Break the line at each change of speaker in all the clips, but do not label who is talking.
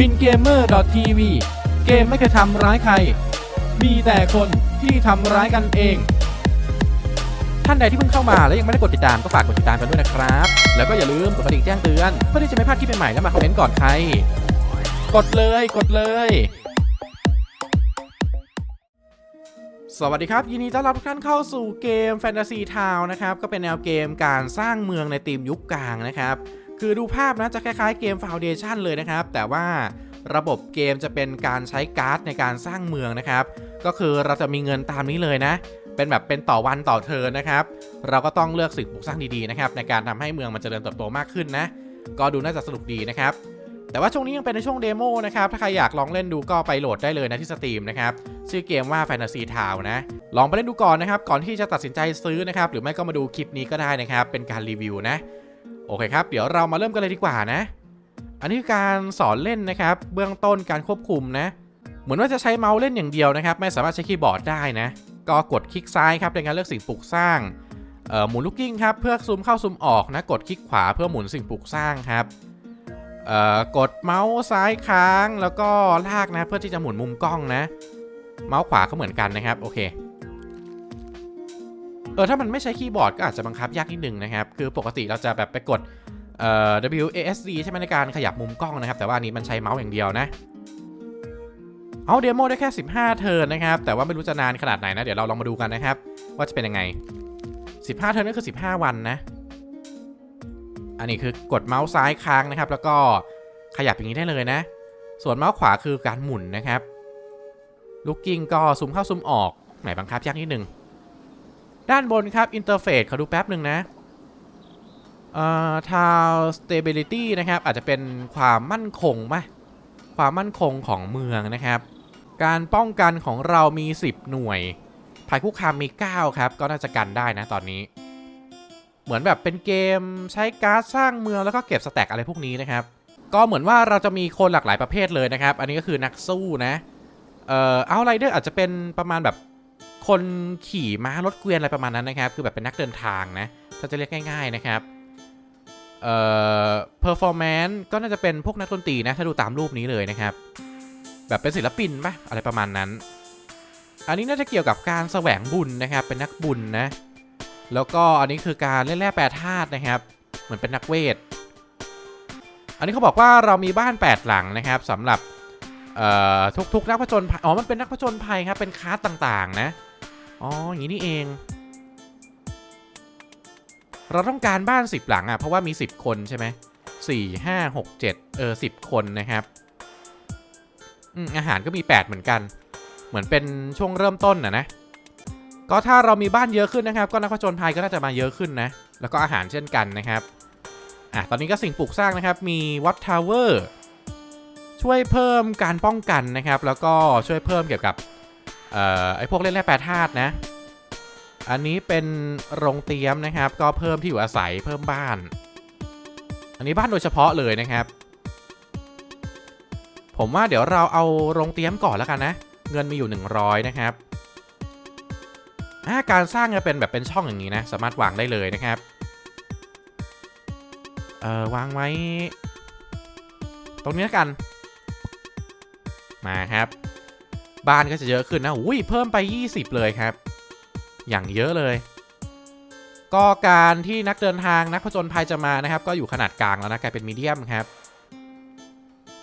บินเกมเมอร์ TV เกมไม่เคยทำร้ายใคร มีแต่คนที่ทำร้ายกันเอง ท่านใดที่เพิ่งเข้ามาและยังไม่ได้กดติดตามก็ฝากกดติดตามกันด้วยนะครับ แล้วก็อย่าลืมกดกระดิ่งแจ้งเตือนเพื่อที่จะไม่พลาดคลิปใหม่ๆและมาคอมเมนต์ก่อนใคร กดเลยกดเลยสวัสดีครับ ยินดีต้อนรับทุกท่านเข้าสู่เกม Fantasy Town นะครับ ก็เป็นแนวเกมการสร้างเมืองในธีมยุคกลางนะครับ คือดูภาพนะจะคล้ายๆเกม Foundation เลยนะครับ แต่ว่าระบบเกมจะเป็นการใช้การ์ดในการสร้างเมืองนะครับ ก็คือเราจะมีเงินตามนี้เลยนะ เป็นแบบเป็นต่อวันต่อเทินนะครับ เราก็ต้องเลือกสิ่งปลูกสร้างดีๆนะครับในการทำให้เมืองมันเจริญเติบโตมากขึ้นนะ ก็ดูน่าจะสนุกดีนะครับ แต่ว่าช่วงนี้ยังเป็นในช่วงเดโมนะครับ ถ้าใครอยากลองเล่นดูก็ไปโหลดได้เลยนะที่สตรีมนะครับ ชื่อเกมว่า Fantasy Town นะ ลองไปเล่นดูก่อนนะครับ ก่อนที่จะตัดสินใจซื้อนะครับ หรือไม่ก็มาดูคลิปนี้ก็ได้นะครับ เป็นการรีวิวนะ โอเคครับ เดี๋ยวเรามาเริ่มกันเลยดีกว่านะ อันนี้คือการสอนเล่นนะครับ เบื้องต้นการควบคุมนะ เหมือนว่าจะใช้เมาส์เล่นอย่างเดียวนะครับ ไม่สามารถใช้คีย์บอร์ดได้นะ ก็กดคลิกซ้ายครับในการเลือกสิ่งปลูกสร้างหมุนลูกกิ้งครับเพื่อซูมเข้าซูมออกนะ กดคลิกขวาเพื่อหมุนสิ่งปลูกสร้างครับกดเมาส์ซ้ายค้างแล้วก็ลากนะ เพื่อที่จะหมุนมุมกล้องนะ เมาส์ขวาก็เหมือนกันนะครับ โอเค เออถ้ามันไม่ใช้คีย์บอร์ดก็อาจจะบังคับยากนิดนึงนะครับ คือปกติเราจะแบบไปกดเอ่อ WASD ใช่ไหมในการขยับมุมกล้องนะครับ แต่ว่าอันนี้มันใช้เมาส์อย่างเดียวนะ เอาเดโมได้แค่ 15 เทิร์นนะครับ แต่ว่าไม่รู้จะนานขนาดไหนนะ เดี๋ยวเราลองมาดูกันนะครับ ว่าจะเป็นยังไง 15 เทิร์นก็คือ 15 วันนะ อันนี้คือกดเมาส์ซ้ายค้างนะครับ แล้วก็ขยับอย่างนี้ได้เลยนะ ส่วนเมาส์ขวาคือการหมุนนะครับ ลูกกิ้งก็ซูมเข้าซูมออก ไหนบังคับยากนิดนึง ด้านบนครับอินเทอร์เฟซขอดูแป๊บหนึ่งนะเอ่อ tile stability นะครับ อาจจะเป็นความมั่นคงไหมความมั่นคงของเมืองนะครับ การป้องกันของเรามี 10 หน่วย ภัยคุกคามมี 9 ครับ ก็น่าจะกันได้นะตอนนี้ เหมือนแบบเป็นเกมใช้การ์ดสร้างเมืองแล้วก็เก็บสแต็กอะไรพวกนี้นะครับ ก็เหมือนว่าเราจะมีคนหลากหลายประเภทเลยนะครับ อันนี้ก็คือนักสู้นะ เอ่อเอาไรเดอร์อาจจะเป็นประมาณแบบ คนขี่ม้ารถเกวียนอะไรประมาณนั้นนะครับ คือแบบเป็นนักเดินทางนะ ถ้าจะเรียกง่ายๆนะครับ เอ่อ performance ก็น่าจะเป็นพวกนักดนตรีนะ ถ้าดูตามรูปนี้เลยนะครับ แบบเป็นศิลปินปะอะไรประมาณนั้น อันนี้น่าจะเกี่ยวกับการแสวงบุญนะครับ เป็นนักบุญนะ แล้วก็อันนี้คือการเล่นแร่แปรธาตุนะครับ เหมือนเป็นนักเวท อันนี้เขาบอกว่าเรามีบ้าน 8 หลังนะครับสำหรับเอ่อทุกๆนักผจญภัย อ๋อ มันเป็นนักผจญภัยครับ เป็นคาสต่างๆ นะ อ๋อ อย่างนี้นี่เอง เราต้องการบ้าน 10 หลังอะ เพราะว่ามี 10 คนใช่ไหมสี่ห้าหกเจ็ดเออสิบคนนะครับ อืม อาหารก็มี 8 เหมือนกัน เหมือนเป็นช่วงเริ่มต้นนะนะ ก็ถ้าเรามีบ้านเยอะขึ้นนะครับ ก็นักผจญภัยก็น่าจะมาเยอะขึ้นนะ แล้วก็อาหารเช่นกันนะครับ อะ ตอนนี้ก็สิ่งปลูกสร้างนะครับ มีวัตทาวเวอร์ช่วยเพิ่มการป้องกันนะครับ แล้วก็ช่วยเพิ่มเกี่ยวกับ เอ่อไอพวกเล่นแร่แปรธาตุนะ อันนี้เป็นโรงเตรียมนะครับ ก็เพิ่มที่อยู่อาศัยเพิ่มบ้าน อันนี้บ้านโดยเฉพาะเลยนะครับ ผมว่าเดี๋ยวเราเอาโรงเตรียมก่อนแล้วกันนะ เงินมีอยู่ 100 นะครับาการสร้างจะเป็นแบบเป็นช่องอย่างนี้นะ สามารถวางได้เลยนะครับ เอ่อวางไว้ ตรงนี้แล้วกัน มาครับ บ้านก็จะเยอะขึ้นนะอุ้ยเพิ่มไป 20 เลยครับ อย่างเยอะเลย ก็การที่นักเดินทางนักผจญภัยจะมานะครับ ก็อยู่ขนาดกลางแล้วนะกลายเป็นมีเดียมครับ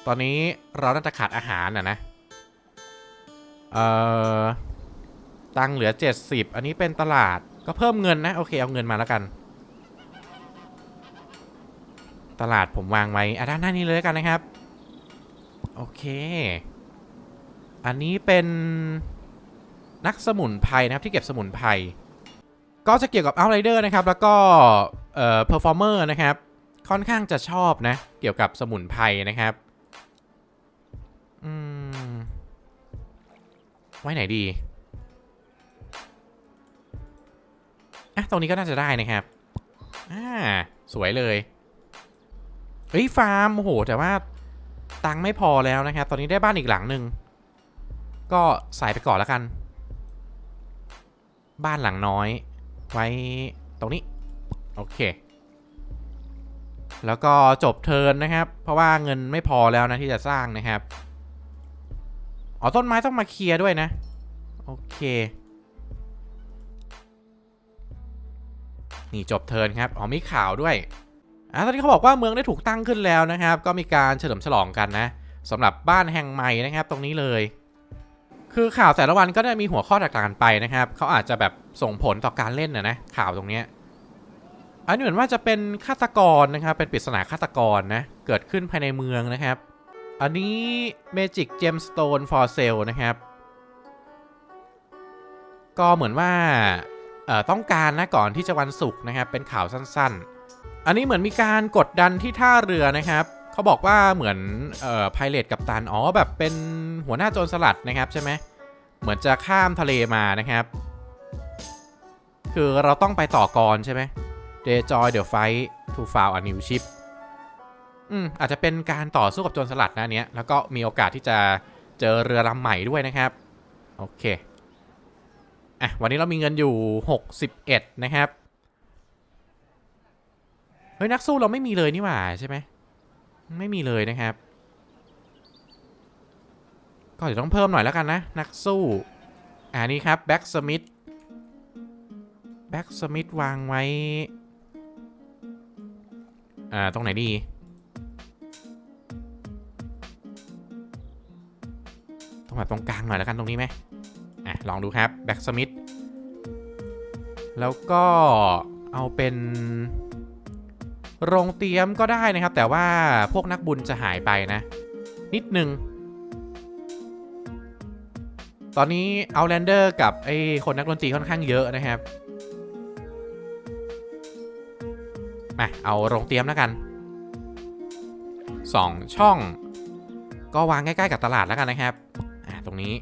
ตอนนี้เราน่าจะขาดอาหารนะนะเอ่อตังค์เหลือ 70 อันนี้เป็นตลาดก็เพิ่มเงินนะ โอเคเอาเงินมาแล้วกัน ตลาดผมวางไว้อะด้านหน้านี้เลยกันนะครับ โอเค อันนี้เป็นนักสมุนไพรนะครับที่เก็บสมุนไพรก็จะเกี่ยวกับ Outrider นะครับ แล้วก็เอ่อ Performer นะครับ ค่อนข้างจะชอบนะ เกี่ยวกับสมุนไพรนะครับอืมไว้ไหนดีอะตรงนี้ก็น่าจะได้นะครับอ่าสวยเลยเฮ้ยฟาร์มโอ้โหแต่ว่าตังค์ไม่พอแล้วนะครับ ตอนนี้ได้บ้านอีกหลังหนึ่ง ก็ใส่ไปก่อนแล้วกัน บ้านหลังน้อย ไว้ตรงนี้ โอเค แล้วก็จบเทินนะครับ เพราะว่าเงินไม่พอแล้วนะที่จะสร้างนะครับอ๋อต้นไม้ต้องมาเคลียร์ด้วยนะ โอเค นี่จบเทินครับอ๋อมีข่าวด้วยอะตอนนี้เขาบอกว่าเมืองได้ถูกตั้งขึ้นแล้วนะครับ ก็มีการเฉลิมฉลองกันนะสำหรับบ้านแห่งใหม่นะครับ ตรงนี้เลย คือข่าวแต่ละวันก็ได้มีหัวข้อแตกต่างกันไปนะครับ เขาอาจจะแบบส่งผลต่อการเล่นนะนะข่าวตรงเนี้ยอันนี้เหมือนว่าจะเป็นฆาตกรนะครับ เป็นปริศนาฆาตกรนะเกิดขึ้นภายในเมืองนะครับ อันนี้ Magic Gemstone for Sale นะครับ ก็เหมือนว่าต้องการนะก่อนที่จะวันศุกร์นะครับ เป็นข่าวสั้นๆ อันนี้เหมือนมีการกดดันที่ท่าเรือนะครับ เขาบอกว่าเหมือนเอ่อไพเรตกับตันอ๋อแบบเป็นหัวหน้าโจรสลัดนะครับใช่ไหมเหมือนจะข้ามทะเลมานะครับ คือเราต้องไปต่อกรใช่ไหม They join the fight to found a new ship อืมอาจจะเป็นการต่อสู้กับโจรสลัดนะเนี้ยแล้วก็มีโอกาสที่จะเจอเรือลำใหม่ด้วยนะครับ โอเคอะวันนี้เรามีเงินอยู่ 61 นะครับ เฮ้ย นักสู้เราไม่มีเลยนี่หว่าใช่ไหม ไม่มีเลยนะครับ ก็เดี๋ยวต้องเพิ่มหน่อยแล้วกันนะ นักสู้อ่านี่ครับแบ็กสมิธแบ็กสมิธวางไว้ อ่า ตรงไหนดี ตรงแบบตรงกลางหน่อยแล้วกันตรงนี้ไหมอะ ลองดูครับแบ็กสมิธแล้วก็เอาเป็น โรงเตรียมก็ได้นะครับ แต่ว่าพวกนักบุญจะหายไปนะ นิดนึง ตอนนี้เอาแลนเดอร์กับไอ้คนนักดนตรีค่อนข้างเยอะนะครับมาเอาโรงเตรียมแล้วกัน 2 ช่อง ก็วางใกล้ๆกับตลาดแล้วกันนะครับอ่าตรงนี้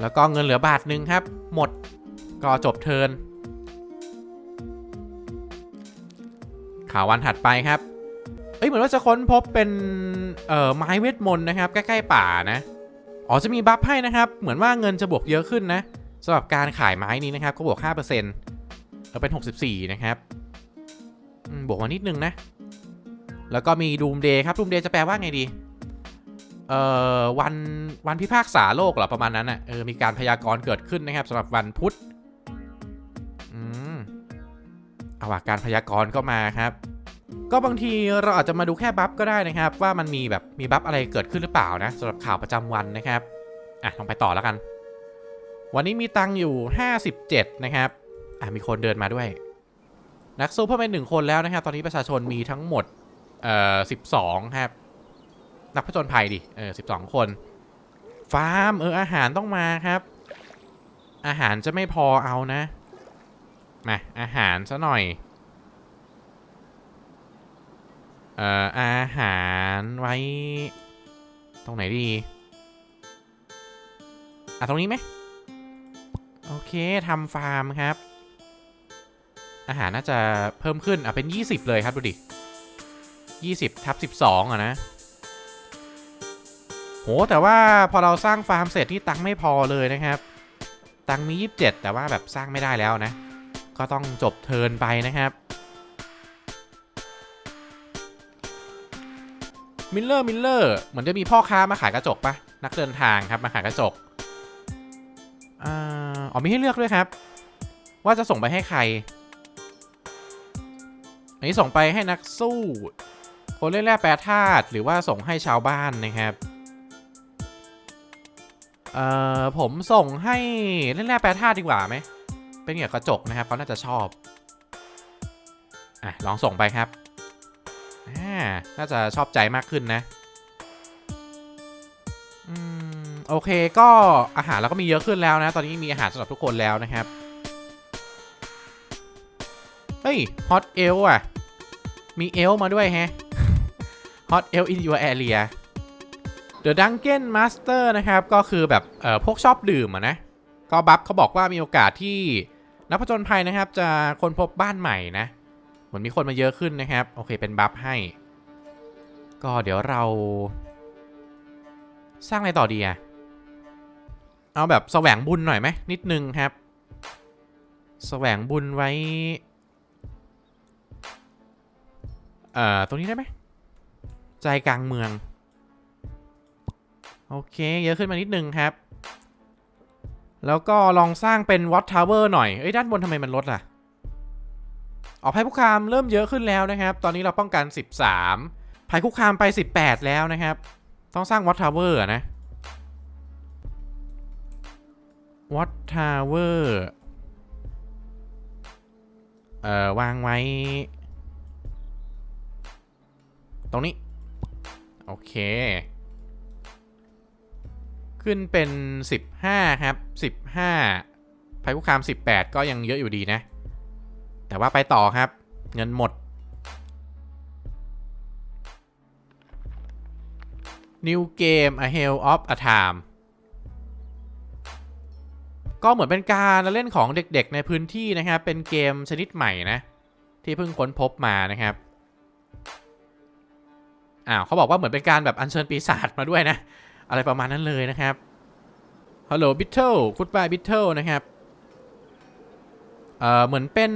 แล้วก็เงินเหลือบาทหนึ่งครับ หมดก็จบเทิร์น ข่าววันถัดไปครับ เอ้ยเหมือนว่าจะค้นพบเป็นเอ่อไม้เวทมนต์นะครับ ใกล้ๆป่านะอ๋อจะมีบัฟให้นะครับ เหมือนว่าเงินจะบวกเยอะขึ้นนะสำหรับการขายไม้นี้นะครับก็บวก5%เออเป็น 64 นะครับบวกมานิดนึงนะ แล้วก็มีดูมเดย์ครับดูมเดย์จะแปลว่าไงดี เอ่อวันวันพิพากษาโลกเหรอประมาณนั้นอะเออมีการพยากรณ์เกิดขึ้นนะครับสำหรับวันพุธ เอาว่าการพยากรณ์ก็มาครับ ก็บางทีเราอาจจะมาดูแค่บัฟก็ได้นะครับ ว่ามันมีแบบมีบัฟอะไรเกิดขึ้นหรือเปล่านะสำหรับข่าวประจำวันนะครับอะลองไปต่อแล้วกัน วันนี้มีตังอยู่ 57 นะครับอะมีคนเดินมาด้วย นักสู้เพิ่มเป็นหนึ่งคนแล้วนะครับ ตอนนี้ประชาชนมีทั้งหมดเอ่อ12ครับ นักผจญภัยดิเออ12คน ฟาร์มเอออาหารต้องมาครับ อาหารจะไม่พอเอานะ มาอาหารซะหน่อย เอ่อ อาหารไว้ ตรงไหนดี อะ ตรงนี้ไหม โอเคทำฟาร์มครับ อาหารน่าจะเพิ่มขึ้น อะ เป็น 20 เลยครับ ดูดิ 20ทับ12 อะนะ โห แต่ว่าพอเราสร้างฟาร์มเสร็จที่ตังไม่พอเลยนะครับ ตังมี 27 แต่ว่าแบบสร้างไม่ได้แล้วนะ ก็ต้องจบเทินไปนะครับมิลเลอร์มิลเลอร์เหมือนจะมีพ่อค้ามาขายกระจกปะนักเดินทางครับมาขายกระจกอ๋อมีให้เลือกด้วยครับ ว่าจะส่งไปให้ใคร อันนี้ส่งไปให้นักสู้ คนเล่นแร่แปรธาตุหรือว่าส่งให้ชาวบ้านนะครับเอ่อผมส่งให้เล่นแร่แปรธาตุดีกว่าไหม เป็นเกี่ยวกับกระจกนะครับเขาน่าจะชอบอะลองส่งไปครับอ่าน่าจะชอบใจมากขึ้นนะอืมโอเคก็อาหารเราก็มีเยอะขึ้นแล้วนะ ตอนนี้มีอาหารสำหรับทุกคนแล้วนะครับเฮ้ยฮอตเอลอะ มีเอลมาด้วยแฮะฮอตเอล in your area The Dungeon Master นะครับ ก็คือแบบเอ่อพวกชอบดื่มอะนะ ก็บัฟเขาบอกว่ามีโอกาสที่ นักผจญภัยนะครับ จะค้นพบบ้านใหม่นะเหมือนมีคนมาเยอะขึ้นนะครับ โอเคเป็นบัฟให้ ก็เดี๋ยวเรา สร้างอะไรต่อดีอะเอาแบบแสวงบุญหน่อยไหมนิดนึงครับ แสวงบุญไว้ เอ่อ ตรงนี้ได้ไหม ใจกลางเมือง โอเค เยอะขึ้นมานิดนึงครับ แล้วก็ลองสร้างเป็นวอตทาวเวอร์หน่อย เอ้ยด้านบนทำไมมันลดล่ะ ออกภัยคุกคามเริ่มเยอะขึ้นแล้วนะครับ ตอนนี้เราป้องกัน 13ภัยคุกคามไป 18 แล้วนะครับ ต้องสร้างวอตทาวเวอร์นะวอตทาวเวอร์เอ่อวางไว้ ตรงนี้ โอเค ขึ้นเป็น 15 ครับ 15ภัยคุกคาม 18 ก็ยังเยอะอยู่ดีนะ แต่ว่าไปต่อครับ เงินหมด New Game A Hell of a Time ก็เหมือนเป็นการเล่นของเด็กๆในพื้นที่นะครับ เป็นเกมชนิดใหม่นะ ที่เพิ่งค้นพบมานะครับอ้าวเขาบอกว่าเหมือนเป็นการแบบอัญเชิญปีศาจมาด้วยนะ อะไรประมาณนั้นเลยนะครับฮัลโหลบิทเทิลกูดบายบิทเทิลนะครับเอ่อเหมือนเป็น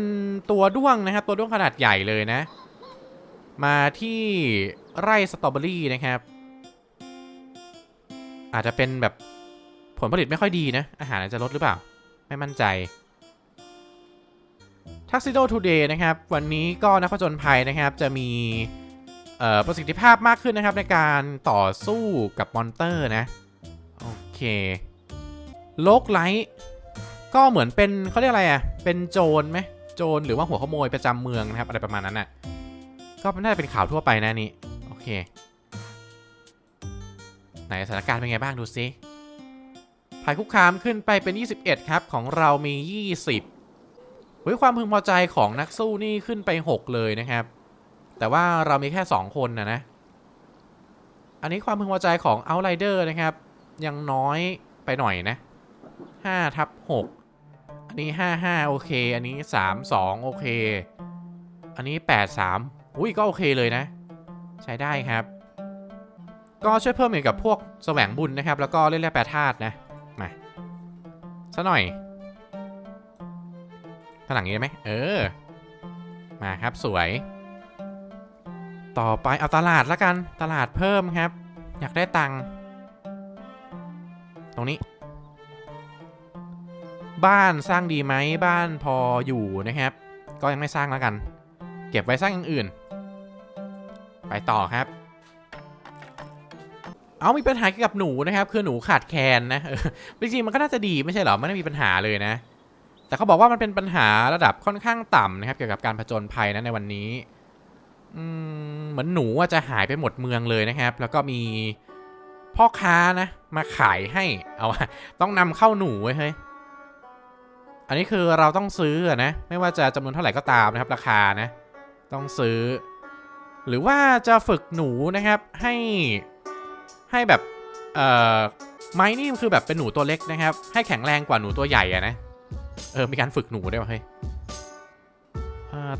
ตัวด้วงนะครับ ตัวด้วงขนาดใหญ่เลยนะ มาที่ไร่สตรอเบอรี่นะครับ อาจจะเป็นแบบผลผลิตไม่ค่อยดีนะ อาหารอาจจะลดหรือเปล่า ไม่มั่นใจ Tuxedo Today นะครับ วันนี้ก็นักผจญภัยนะครับ จะมี ประสิทธิภาพมากขึ้นนะครับในการต่อสู้กับมอนเตอร์นะ โอเคโลกไลท์ก็เหมือนเป็นเขาเรียกอะไรอะ่ะ เป็นโจรไหมโจรหรือว่าหัวขโมยประจำเมืองนะครับ อะไรประมาณนั้นน่ะ ก็น่าจะเป็นข่าวทั่วไปนะนี่ โอเค ไหนสถานการณ์เป็นไงบ้างดูซิภัยคุกคามขึ้นไปเป็น 21 ครับ ของเรามี 20เฮ้ยความพึงพอใจของนักสู้นี่ขึ้นไป 6 เลยนะครับ แต่ว่าเรามีแค่ 2 คนนะนะ อันนี้ความพึงพอใจของ Outrider นะครับ ยังน้อยไปหน่อยนะ5ทับ6อันนี้ 55 โอเค อันนี้ 32 โอเค อันนี้ 83 อุ้ยก็โอเคเลยนะ ใช้ได้ครับ ก็ช่วยเพิ่มเกี่ยวกับพวกแสวงบุญนะครับ แล้วก็เล่นแร่แปรธาตุนะ มาซะหน่อยผนังนี้ได้ไหมเออ มาครับสวย ต่อไปเอาตลาดแล้วกันตลาดเพิ่มครับ อยากได้ตังค์ตรงนี้ บ้านสร้างดีไหมบ้านพออยู่นะครับ ก็ยังไม่สร้างแล้วกัน เก็บไว้สร้างอย่างอื่น ไปต่อครับ เอามีปัญหาเกี่ยวกับหนูนะครับ คือหนูขาดแคลนนะจริงๆมันก็น่าจะดีไม่ใช่เหรอไม่ได้มีปัญหาเลยนะ แต่เขาบอกว่ามันเป็นปัญหาระดับค่อนข้างต่ำนะครับ เกี่ยวกับการผจญภัยนะในวันนี้ เหมือนหนูอะจะหายไปหมดเมืองเลยนะครับ แล้วก็มีพ่อค้านะ มาขายให้เอาต้องนำเข้าหนูไว้เฮ้ยอันนี้คือเราต้องซื้อนะ ไม่ว่าจะจำนวนเท่าไหร่ก็ตามนะครับ ราคานะ ต้องซื้อ หรือว่าจะฝึกหนูนะครับ ให้ให้แบบเอ่อไม้นี่คือแบบเป็นหนูตัวเล็กนะครับ ให้แข็งแรงกว่าหนูตัวใหญ่อะนะเออมีการฝึกหนูได้วยวะเฮ้ย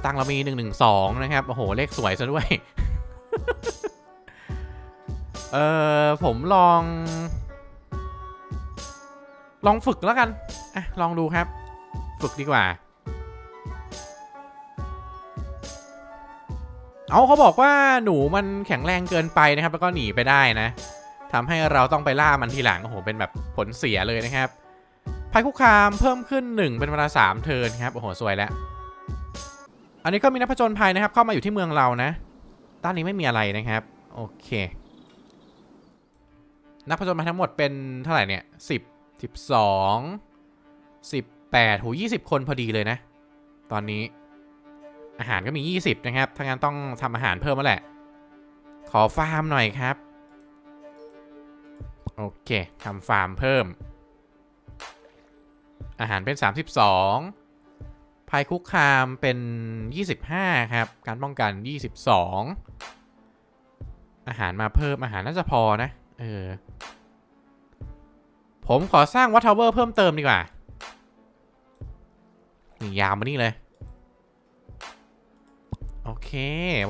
ตังเรามีหนึ่งหนึ่งสองนะครับ โอ้โห เลขสวยซะด้วย เออผมลอง ลองฝึกแล้วกัน อะ ลองดูครับ ฝึกดีกว่า เอาเขาบอกว่าหนูมันแข็งแรงเกินไปนะครับ แล้วก็หนีไปได้นะทำให้เราต้องไปล่ามันทีหลัง โอ้โห เป็นแบบผลเสียเลยนะครับภัยคุกคามเพิ่มขึ้น 1 เป็นเวลา3เทิร์นครับ โอ้โห สวยแล้ว อันนี้ก็มีนักผจญภัยนะครับ เข้ามาอยู่ที่เมืองเรานะ ด้านนี้ไม่มีอะไรนะครับ โอเค นักผจญภัยทั้งหมดเป็นเท่าไหร่เนี่ย10 12 18โห20คนพอดีเลยนะ ตอนนี้อาหารก็มี 20 นะครับ ถ้างั้นต้องทำอาหารเพิ่มแล้วแหละ ขอฟาร์มหน่อยครับ โอเค ทำฟาร์มเพิ่ม อาหารเป็น 32 ภัยคุกคามเป็น 25 ครับ การป้องกัน 22 อาหารมาเพิ่มอาหารน่าจะพอนะ เออ ผมขอสร้างวัตทาวเวอร์เพิ่มเติมดีกว่า นี่ยาวมานี่เลย โอเค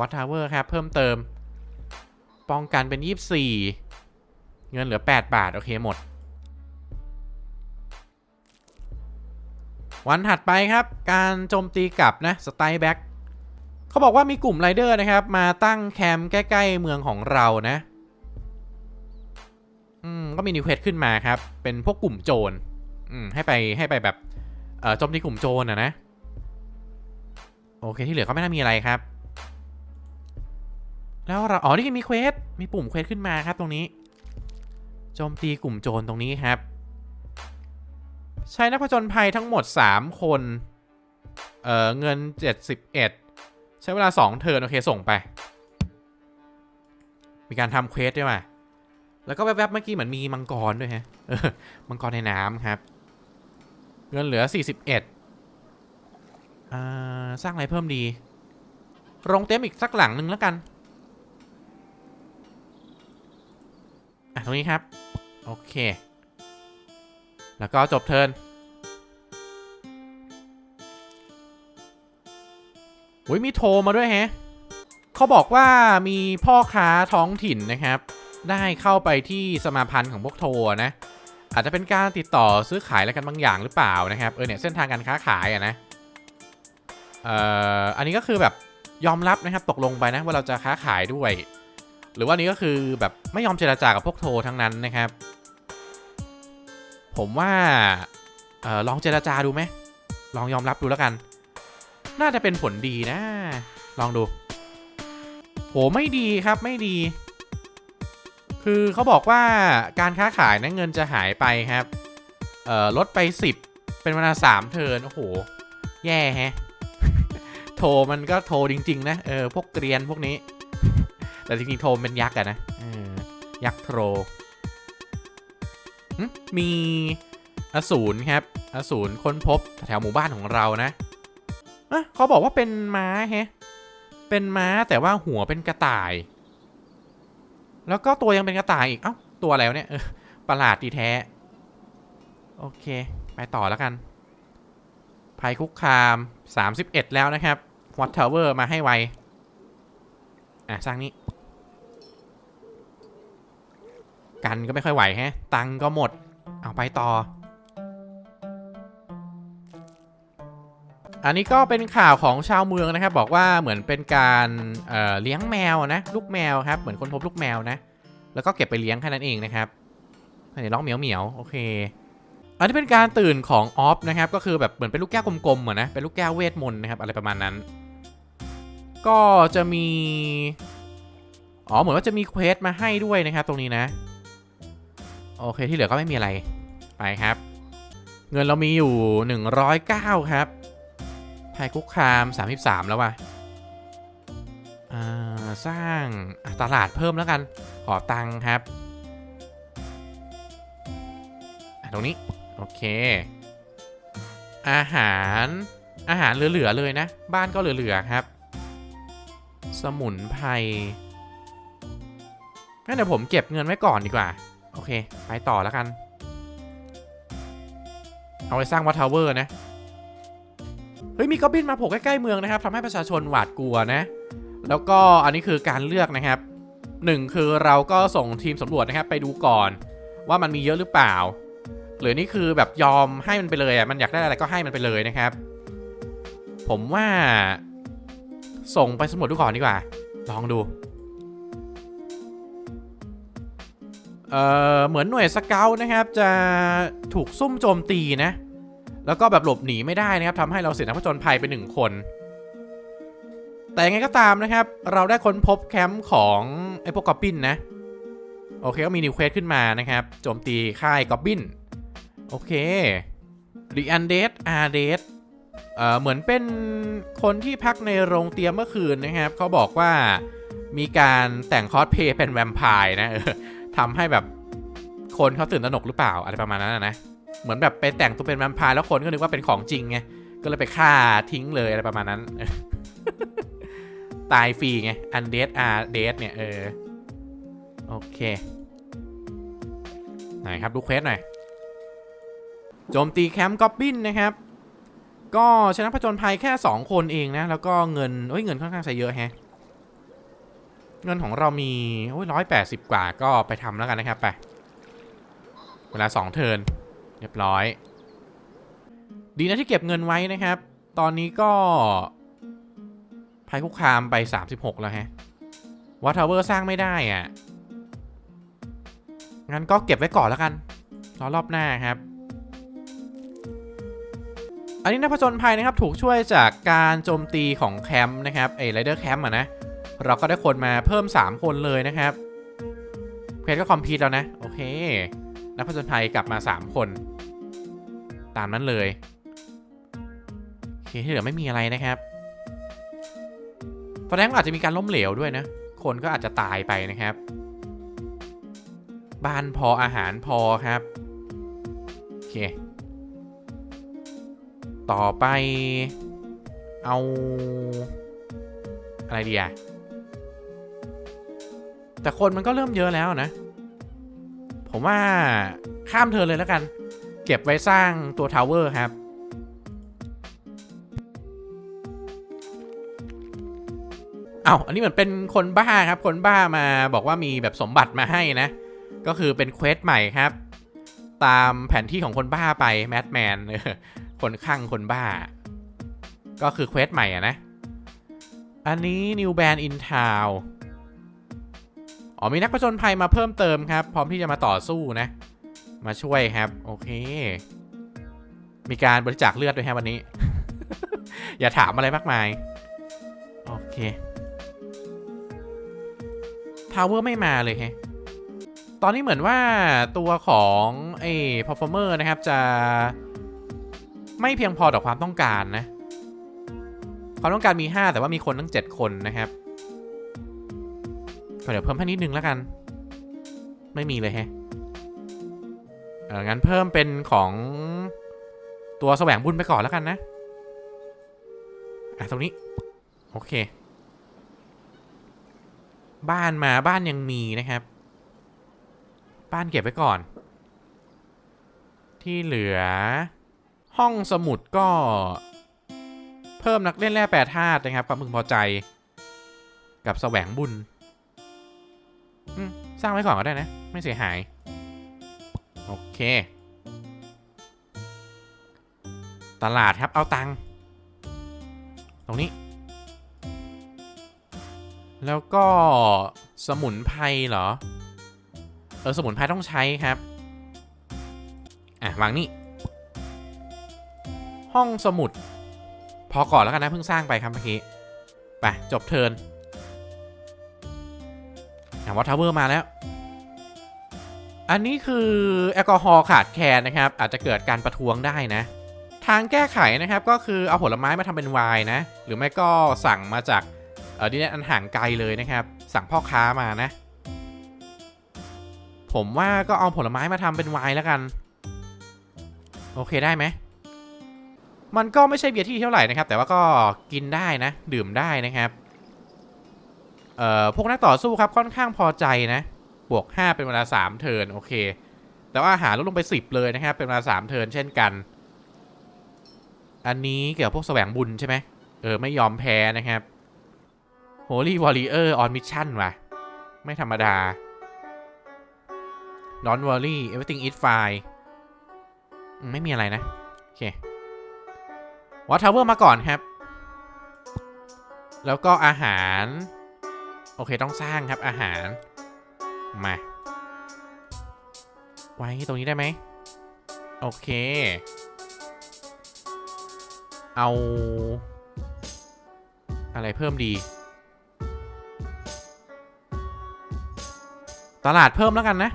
วัตทาวเวอร์ครับ เพิ่มเติม ป้องกันเป็น 24 เงินเหลือ 8 บาท โอเคหมด วันถัดไปครับการโจมตีกลับนะสไตล์แบ็กเขาบอกว่ามีกลุ่มไรเดอร์นะครับ มาตั้งแคมป์ใกล้ ๆ เมืองของเรานะอืมก็มีนิวเควสขึ้นมาครับ เป็นพวกกลุ่มโจรอืมให้ไปให้ไปแบบเอ่อโจมตีกลุ่มโจรอะนะ โอเคที่เหลือก็ไม่น่ามีอะไรครับ แล้วเราอ๋อนี่มีเควสมีปุ่มเควสขึ้นมาครับตรงนี้โจมตีกลุ่มโจรตรงนี้ครับ ใช้นักผจญภัยทั้งหมด 3 คน เอ่อ เงิน 71 ใช้เวลา 2 เทิร์น โอเค ส่งไป มีการทำเควสด้วยว่ะแล้วก็แวบๆเมื่อกี้เหมือนมีมังกรด้วยฮะมังกรในน้ำครับ เงินเหลือ 41อ่าสร้างอะไรเพิ่มดี โรงเต็มอีกสักหลังหนึ่งแล้วกัน อะ ตรงนี้ครับ โอเค แล้วก็จบเทิร์นอุ้ยมีโทรมาด้วยแฮะเขาบอกว่ามีพ่อค้าท้องถิ่นนะครับ ได้เข้าไปที่สมาพันธ์ของพวกโทนะ อาจจะเป็นการติดต่อซื้อขายอะไรกันบางอย่างหรือเปล่านะครับ เออเนี่ยเส้นทางการค้าขายอะนะเอ่ออันนี้ก็คือแบบยอมรับนะครับตกลงไปนะว่าเราจะค้าขายด้วย หรือว่านี้ก็คือแบบไม่ยอมเจราจากับพวกโททั้งนั้นนะครับ ผมว่าออลองเจราจาดูไหมลองยอมรับดูแล้วกัน น่าจะเป็นผลดีนะ ลองดู โหไม่ดีครับไม่ดี คือเขาบอกว่าการค้าขายนะเงินจะหายไปครับเอ่อลดไป 10 เป็นเวลา3เทินโอ้โห แย่แฮะ โทรมันก็โทรจริง ๆ นะ เออ พวกเกรียนพวกนี้ แต่จริงๆ โทรเป็นยักษ์อะนะออยักษ์โทร มีอสูรครับอสูรค้นพบแถวหมู่บ้านของเรานะะเขาบอกว่าเป็นม้าแฮะเป็นม้าแต่ว่าหัวเป็นกระต่าย แล้วก็ตัวยังเป็นกระต่ายอีก เอ้า ตัวอะไรวเนี่ยประหลาดดีแท้ โอเค ไปต่อแล้วกัน ภัยคุกคาม 31 แล้วนะครับวอตเทเวอร์มาให้ไว อะ สร้างนี้ กันก็ไม่ค่อยไหวแฮะ ตังก็หมด เอาไปต่อ อันนี้ก็เป็นข่าวของชาวเมืองนะครับ บอกว่าเหมือนเป็นการเเลี้ยงแมวนะ ลูกแมวครับ เหมือนคนพบลูกแมวนะ แล้วก็เก็บไปเลี้ยงแค่นั้นเองนะครับเดี๋ยวร้องเหมียวเหมียวโอเคอันนี้เป็นการตื่นของออฟนะครับ ก็คือแบบเหมือนเป็นลูกแก้วกลมๆเหมือนนะ เป็นลูกแก้วเวทมนต์นะครับ อะไรประมาณนั้น ก็จะมี อ๋อ เหมือนว่าจะมีเควสมาให้ด้วยนะครับ ตรงนี้นะ โอเคที่เหลือก็ไม่มีอะไรไปครับ เงินเรามีอยู่ 109 ครับภัยคุกคาม 33 แล้วว่ะอ่าสร้างตลาดเพิ่มแล้วกัน ขอตังค์ครับ ตรงนี้ โอเค อาหารอาหารเหลือ ๆ เลยนะ บ้านก็เหลือ ๆ ครับ สมุนไพรงั้นเดี๋ยวผมเก็บเงินไว้ก่อนดีกว่า โอเค ไปต่อแล้วกัน เอาไปสร้างวัตทาวเวอร์นะ เฮ้ย มีกอบบินมาโผล่ใกล้ ๆ เมืองนะครับทำให้ประชาชนหวาดกลัวนะ แล้วก็อันนี้คือการเลือกนะครับหนึ่งคือเราก็ส่งทีมสำรวจนะครับไปดูก่อนว่ามันมีเยอะหรือเปล่า หรือนี่คือแบบยอมให้มันไปเลยอะมันอยากได้อะไรก็ให้มันไปเลยนะครับ ผมว่า ส่งไปสำรวจดูก่อนดีกว่า ลองดู เอ่อเหมือนหน่วยสเกลนะครับจะถูกซุ่มโจมตีนะ แล้วก็แบบหลบหนีไม่ได้นะครับทำให้เราเสียนักผจญภัยไปหนึ่งคน แต่ยังไงก็ตามนะครับ เราได้ค้นพบแคมป์ของไอ้พวกกอบบินนะ โอเคก็มีนิวเควสขึ้นมานะครับ โจมตีค่ายกอบบิน โอเค The Undead are dead เอ่อเหมือนเป็นคนที่พักในโรงเตรียมเมื่อคืนนะครับเขาบอกว่ามีการแต่งคอสเพย์เป็นแวมไพร์นะ ทำให้แบบคนเขาตื่นตระหนกหรือเปล่าอะไรประมาณนั้นนะเหมือนแบบไปแต่งตัวเป็นแวมไพร์แล้วคนก็นึกว่าเป็นของจริงไงก็เลยไปฆ่าทิ้งเลยอะไรประมาณนั้น ตายฟรีไง undead are dead เนี่ยเออโอเคไหนครับดูเควสหน่อยโจมตีแคมป์กอบบินนะครับ ก็ชนะผจญภัยแค่ 2 คนเองนะ แล้วก็เงินเอ้ยเงินค่อนข้างใช้เยอะแฮะ เงินของเรามีโอ้ยร้อยแปดสิบกว่าก็ไปทำแล้วกันนะครับไป เวลา2เทินเรียบร้อย ดีนะที่เก็บเงินไว้นะครับ ตอนนี้ก็ภัภัยคุกคามไป 36 แล้วฮะวอทาวเวอร์สร้างไม่ได้อะ่ะ งั้นก็เก็บไว้ก่อนแล้วกันรอรอบหน้าครับ อันนี้นักผจญภัยนะครับถูกช่วยจากการโจมตีของแคมป์นะครับไอ้ไรเดอร์แคมป์อะนะ เราก็ได้คนมาเพิ่ม 3 คนเลยนะครับเพจก็คอมพิวแล้วนะ โอเค นักผจญภัยกลับมา 3 คน ตามนั้นเลยโอเคที่เหลือไม่มีอะไรนะครับแสดงว่าอาจจะมีการล้มเหลวด้วยนะ คนก็อาจจะตายไปนะครับ บ้านพออาหารพอครับโอเค ต่อไปเอาอะไรดีอะ แต่คนมันก็เริ่มเยอะแล้วนะ ผมว่าข้ามเธอเลยแล้วกัน เก็บไว้สร้างตัวทาวเวอร์ครับ เอาอันนี้เหมือนเป็นคนบ้าครับ คนบ้ามาบอกว่ามีแบบสมบัติมาให้นะ ก็คือเป็นเควสใหม่ครับ ตามแผนที่ของคนบ้าไปแมดแมนคนข้างคนบ้า ก็คือเควสใหม่อะนะ อันนี้ New Band in Town อ๋อมีนักผจญภัยมาเพิ่มเติมครับ พร้อมที่จะมาต่อสู้นะ มาช่วยครับ โอเค มีการบริจาคเลือดด้วยฮะวันนี้ อย่าถามอะไรมากมาย โอเคทาวเวอร์ไม่มาเลยฮะตอนนี้เหมือนว่าตัวของไอ้ performer นะครับจะไม่เพียงพอต่อความต้องการนะ ความต้องการมี 5 แต่ว่ามีคนตั้ง 7 คนนะครับ ก็เดี๋ยวเพิ่มให้นิดนึงแล้วกัน ไม่มีเลยแฮะเอองั้นเพิ่มเป็นของตัวแสวงบุญไปก่อนแล้วกันนะ อะตรงนี้ โอเค บ้านมาบ้านยังมีนะครับ บ้านเก็บไว้ก่อน ที่เหลือ ห้องสมุดก็ เพิ่มนักเล่นแร่แปรธาตุนะครับความพึงพอใจ กับแสวงบุญ สร้างไว้ก่อนก็ได้นะ ไม่เสียหาย โอเค ตลาดครับเอาตังค์ตรงนี้ แล้วก็สมุนไพรเหรอ เออ สมุนไพรต้องใช้ครับ อะ วางนี่ ห้องสมุด พอก่อนแล้วกันนะเพิ่งสร้างไปครับเมื่อกี้ ไป จบเทิร์น วอทาวเวอร์มาแล้ว อันนี้คือแอลกอฮอล์ขาดแคลนนะครับ อาจจะเกิดการประท้วงได้นะ ทางแก้ไขนะครับก็คือเอาผลไม้มาทำเป็นไวน์นะ หรือไม่ก็สั่งมาจากเออดินแดนอันห่างไกลเลยนะครับ สั่งพ่อค้ามานะ ผมว่าก็เอาผลไม้มาทำเป็นไวน์แล้วกัน โอเคได้ไหมมันก็ไม่ใช่เบียร์ที่เท่าไหร่นะครับ แต่ว่าก็กินได้นะ ดื่มได้นะครับ เอ่อพวกนักต่อสู้ครับค่อนข้างพอใจนะ บวก 5 เป็นเวลา 3 เทิร์นโอเค แต่ว่าอาหารลดลงไป 10 เลยนะครับ เป็นเวลา 3 เทิร์นเช่นกัน อันนี้เกี่ยวกับพวกแสวงบุญใช่ไหมเออ ไม่ยอมแพ้นะครับ Holy Warrior on Mission ว่ะ ไม่ธรรมดา Don't worry everything is fine ไม่มีอะไรนะ โอเควอทาวเวอร์มาก่อนครับ แล้วก็อาหาร โอเคต้องสร้างครับอาหาร มา ไว้ตรงนี้ได้ไหม โอเค เอา อะไรเพิ่มดี ตลาดเพิ่มแล้วกันนะ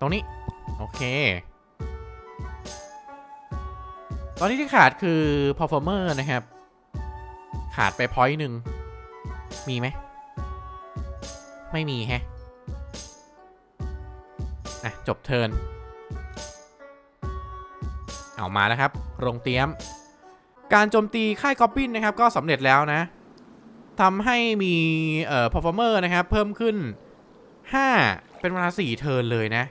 ตรงนี้ โอเค ตอนนี้ที่ขาดคือ performer นะครับ ขาดไป point หนึ่ง มีไหม ไม่มีแฮะอะ จบเทิร์นเอามาแล้วครับ โรงเตรียม การโจมตีค่ายกอบบินนะครับ ก็สำเร็จแล้วนะทำให้มีเอ่อ performer นะครับ เพิ่มขึ้น 5 เป็นเวลา4เทิร์นเลยนะ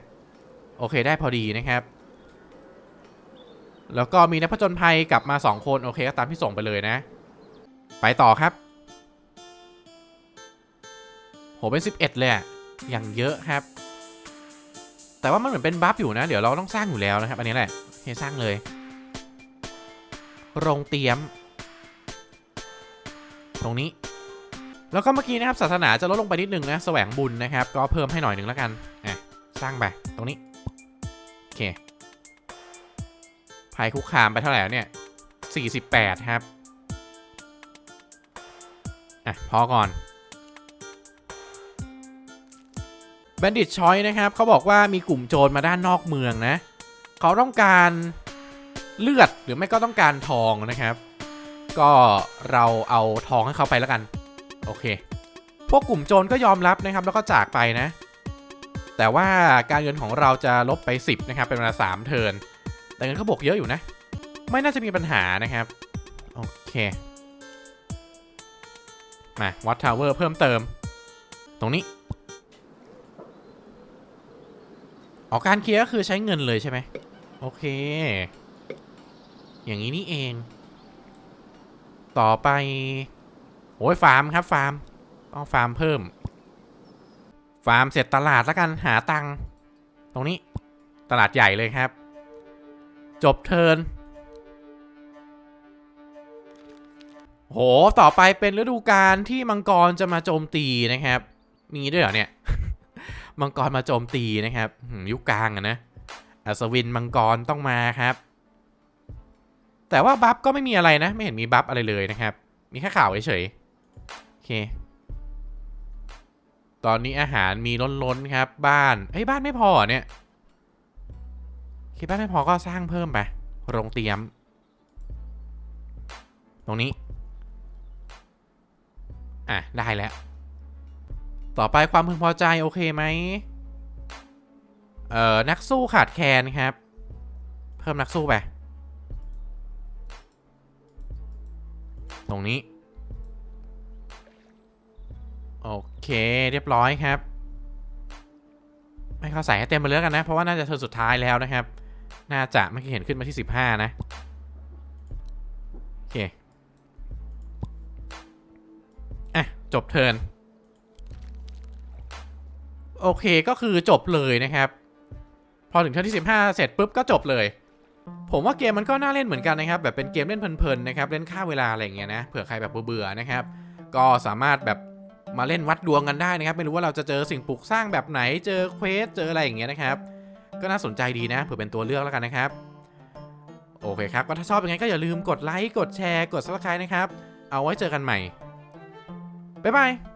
โอเคได้พอดีนะครับ แล้วก็มีนักผจญภัยกลับมา 2 คน โอเคก็ตามที่ส่งไปเลยนะ ไปต่อครับ โห เป็น 11 เลยอะอย่างเยอะครับ แต่ว่ามันเหมือนเป็นบัฟอยู่นะ เดี๋ยวเราต้องสร้างอยู่แล้วนะครับ อันนี้แหละเสร้างเลย โรงเตียม ตรงนี้ แล้วก็เมื่อกี้นะครับศาสนาจะลดลงไปนิดนึงนะ แสวงบุญนะครับ ก็เพิ่มให้หน่อยหนึ่งแล้วกัน อะ สร้างไป ตรงนี้ โอเคภัยคุกคามไปเท่าไหร่เนี่ย 48 ครับ อะพอก่อน Bandit Choice นะครับเขาบอกว่ามีกลุ่มโจรมาด้านนอกเมืองนะ เขาต้องการเลือดหรือไม่ก็ต้องการทองนะครับ ก็เราเอาทองให้เขาไปแล้วกัน โอเค พวกกลุ่มโจรก็ยอมรับนะครับ แล้วก็จากไปนะ แต่ว่าการเงินของเราจะลบไป 10 นะครับ เป็นเวลา3เทินแต่เงินเขาบวกเยอะอยู่นะ ไม่น่าจะมีปัญหานะครับ โอเค มาวัดทาวเวอร์เพิ่มเติม ตรงนี้ออการเคลียร์ก็คือใช้เงินเลยใช่ไหมโอเค อย่างนี้นี่เอง ต่อไปโอ้ยฟาร์มครับฟาร์มต้องฟาร์มเพิ่ม ฟาร์มเสร็จตลาดแล้วกันหาตังค์ตรงนี้ตลาดใหญ่เลยครับ จบเทิร์น โห ต่อไปเป็นฤดูกาลที่มังกรจะมาโจมตีนะครับ มีด้วยเหรอเนี่ย มังกรมาโจมตีนะครับหืมยุคกลางอะนะ อัศวินมังกรต้องมาครับ แต่ว่าบัฟก็ไม่มีอะไรนะ ไม่เห็นมีบัฟอะไรเลยนะครับ มีแค่ข่าวเฉยๆโอเค ตอนนี้อาหารมีล้นๆครับ บ้านเฮ้ยบ้านไม่พอเหรอเนี่ยคิดบ้านไม่พอก็สร้างเพิ่มไป โรงเตรียม ตรงนี้ อะ ได้แล้ว ต่อไปความพึงพอใจโอเคไหมเอ่อ นักสู้ขาดแคลนครับ เพิ่มนักสู้ไป ตรงนี้ โอเคเรียบร้อยครับให้เขาใส่ให้เต็มไปเลยแล้วกันนะ เพราะว่าน่าจะเทิร์นสุดท้ายแล้วนะครับ น่าจะเมื่อกี้เห็นขึ้นมาที่ 15 นะ โอเค จบเทิร์นโอเคก็คือจบเลยนะครับ พอถึงเทิร์นที่ 15 เสร็จปุ๊บก็จบเลย ผมว่าเกมมันก็น่าเล่นเหมือนกันนะครับ แบบเป็นเกมเล่นเพลินๆนะครับเล่นค่าเวลาอะไรอย่างเงี้ยนะเผื่อใครแบบเบื่อๆนะครับ ก็สามารถแบบมาเล่นวัดดวงกันได้นะครับ ไม่รู้ว่าเราจะเจอสิ่งปลูกสร้างแบบไหนเจอเควสเจออะไรอย่างเงี้ยนะครับ ก็น่าสนใจดีนะเผื่อเป็นตัวเลือกแล้วกันนะครับ โอเคครับก็ถ้าชอบยังไงก็อย่าลืมกดไลค์กดแชร์กด subscribe นะครับ เอาไว้เจอกันใหม่ บ๊า